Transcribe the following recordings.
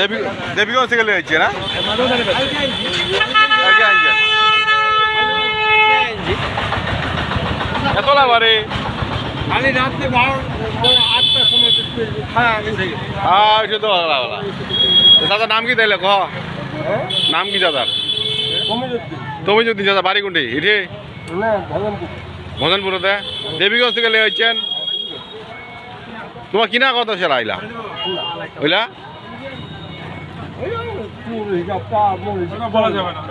দেবী, দেবীগঞ্জ থেকে লেগেছে না? এত লাভারে খালি রাত্রে বারো আটটার সময় হ্যাঁ দাদার নাম কি তাইলে ক? নাম কি দাদার? তুমি যদি দাদা, বাড়ি কোনটি? এটি? ভজনপুরতে। দেবীগঞ্জ থেকে লেগেছেন তোমার কিনা কত সেরা আইলা ওইলা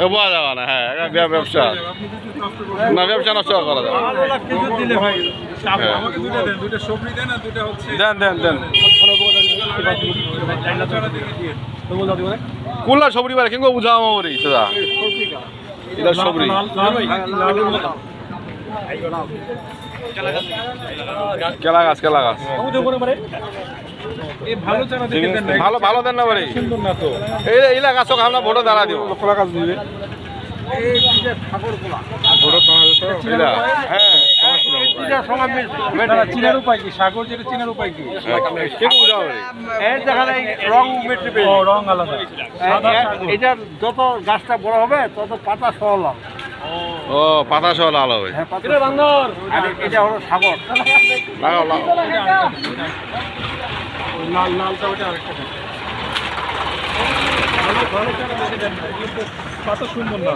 বলা যাবে না হ্যাঁ ব্যবসা। না ব্যবসা নষ্ট করা যাবে না। কিছু দিলে ভাই হ্যাঁ। দেন দেন দেন কুল্লা সবরি বারে কেঙ্গো বুঝা আমারি সেদা এটা সবরি কেলা গাছ কেলা গাছ। ভালো ভালো দেন না বাড়ি। এই আমরা ভোটে দাঁড়া দিব। গাছ হ্যাঁ চিনার উপায়। কি? সাগর যেটা চিনার উপায় কি? দেখা যায় রং রং আলাদা। এটা যত গাছটা বড় হবে তত পাতা সহলাম ও পাতা সহ লাল হবে। হ্যাঁ পাতা বান্দর। আর এটা হলো সাগর। লাগাও লাগাও। লাল লালটা ওটা আরেকটা সুন্দর না।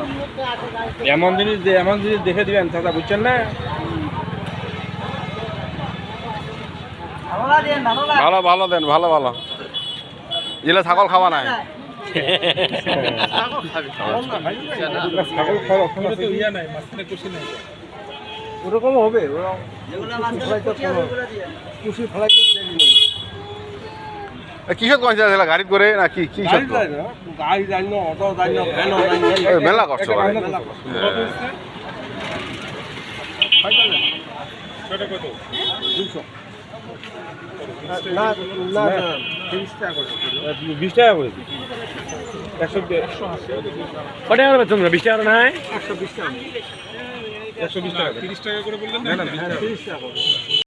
এমন জিনিস এমন জিনিস দেখে দিবেন দাদা বুঝছেন না? ভালো ভালো দেন। ভালো ভালো যেগুলো ছাগল খাওয়া নাই। ছাগল খাওয়া ওরকম। হবে। কুশি ফেলাইতে কিসত কইছে আসলে গাড়িত করে না কি কি গাড়ি সত্য না? গাড়ি অটো না মেলা কষ্ট কষ্ট। একশো বিশ টাকা করে বললেন